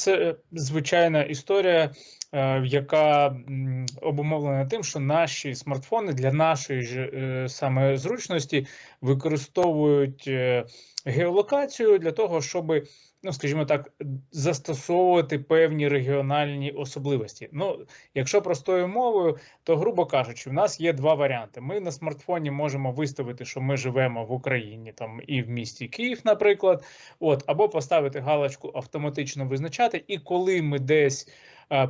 Це звичайна історія, е, яка обумовлена тим, що наші смартфони для нашої ж е, саме зручності використовують е, геолокацію для того, щоб, ну скажімо так, застосовувати певні регіональні особливості. Ну, якщо простою мовою, то грубо кажучи, в нас є два варіанти. Ми на смартфоні можемо виставити, що ми живемо в Україні там і в місті Київ, наприклад. От, або поставити галочку автоматично визначати, і коли ми десь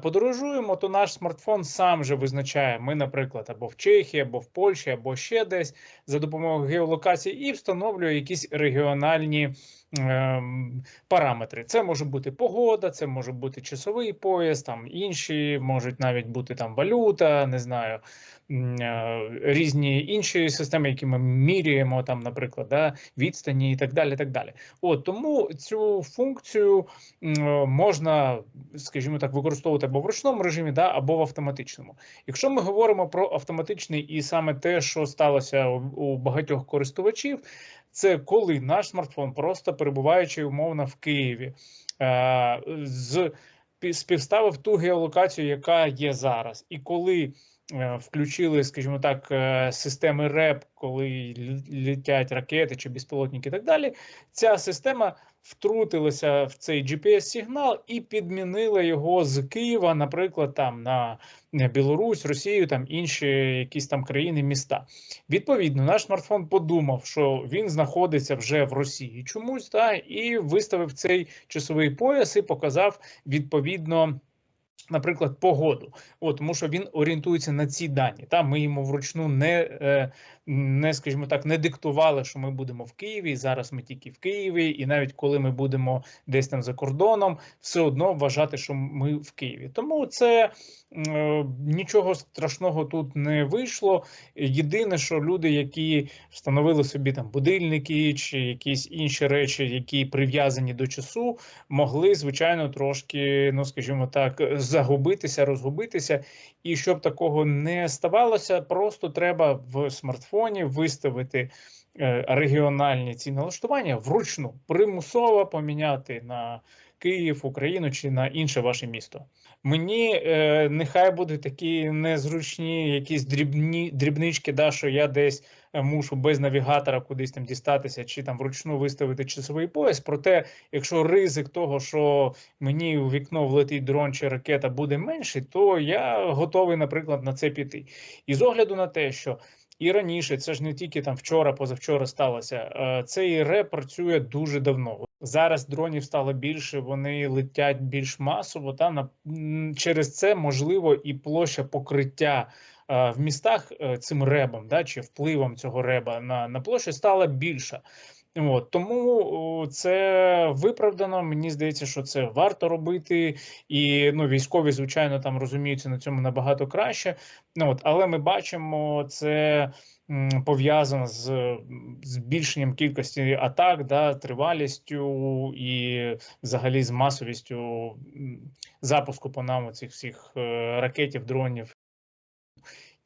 подорожуємо, то наш смартфон сам же визначає. Ми, наприклад, або в Чехії, або в Польщі, або ще десь за допомогою геолокації, і встановлює якісь регіональні ем, параметри. Це може бути погода, це може бути часовий пояс, там інші можуть навіть бути там валюта, не знаю, е, різні інші системи, які ми міряємо, там, наприклад, да, відстані і так далі. так далі. От тому цю функцію е, можна, скажімо так, використовувати або в ручному режимі, да, або в автоматичному. Якщо ми говоримо про автоматичний і саме те, що сталося у, багатьох користувачів, це коли наш смартфон, просто перебуваючи умовно в Києві, е, з співставив ту геолокацію, яка є зараз, і коли включили, скажімо так, е, системи РЕП, коли літять ракети чи безпілотники, і так далі, ця система втрутилася в цей GPS-сигнал і підмінила його з Києва, наприклад, там на е, Білорусь, Росію, там інші якісь там країни, міста. Відповідно, наш смартфон подумав, що він знаходиться вже в Росії чомусь, та і виставив цей часовий пояс і показав відповідно. Наприклад, погоду, от тому що він орієнтується на ці дані. Та ми йому вручну не, е, не скажімо так, не диктували, що ми будемо в Києві. Зараз ми тільки в Києві, і навіть коли ми будемо десь там за кордоном, все одно вважати, що ми в Києві. Тому це е, нічого страшного тут не вийшло. Єдине, що люди, які встановили собі там будильники чи якісь інші речі, які прив'язані до часу, могли звичайно трошки, ну скажімо так, загубитися, розгубитися. І щоб такого не ставалося, просто треба в смартфоні виставити регіональні ці налаштування вручну примусово поміняти на Київ, Україну чи на інше ваше місто. Мені е, нехай будуть такі незручні якісь дрібні дрібнички, да, що я десь е, мушу без навігатора кудись там дістатися, чи там вручну виставити часовий пояс. Проте, якщо ризик того, що мені у вікно влетить дрон чи ракета буде менший, то я готовий, наприклад, на це піти. І з огляду на те, що і раніше, це ж не тільки там вчора, позавчора сталося. е, Цей РЕП працює дуже давно. Зараз дронів стало більше, вони летять більш масово. Та на через це можливо і площа покриття е, в містах е, цим ребом, да, чи впливом цього реба на, на площу стала більша. От тому це виправдано. Мені здається, що це варто робити, і ну військові, звичайно, там розуміються на цьому набагато краще. Ну от, але ми бачимо це пов'язано з збільшенням кількості атак, да, тривалістю і взагалі з масовістю запуску по нам цих всіх е, ракетів, дронів.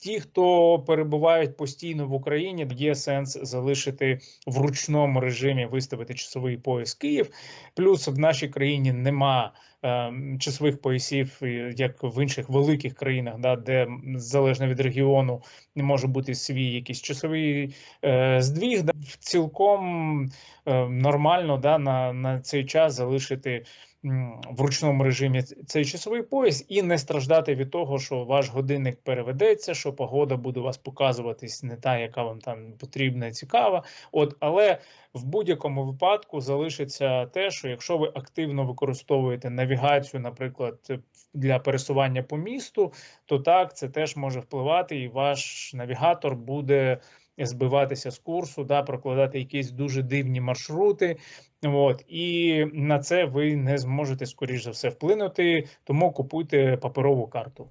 Ті, хто перебувають постійно в Україні, є сенс залишити в ручному режимі виставити часовий пояс Київ. Плюс в нашій країні нема е, часових поясів, як в інших великих країнах, да, де залежно від регіону не може бути свій якийсь часовий е, здвіг. Да, цілком е, нормально да, на, на цей час залишити в ручному режимі цей часовий пояс і не страждати від того, що ваш годинник переведеться, що погода буде у вас показуватись не та, яка вам там потрібна і цікава. От, але в будь-якому випадку залишиться те, що якщо ви активно використовуєте навігацію, наприклад, для пересування по місту, то так це теж може впливати, і ваш навігатор буде збиватися з курсу, да, прокладати якісь дуже дивні маршрути. От і на це ви не зможете скоріш за все вплинути, тому купуйте паперову карту.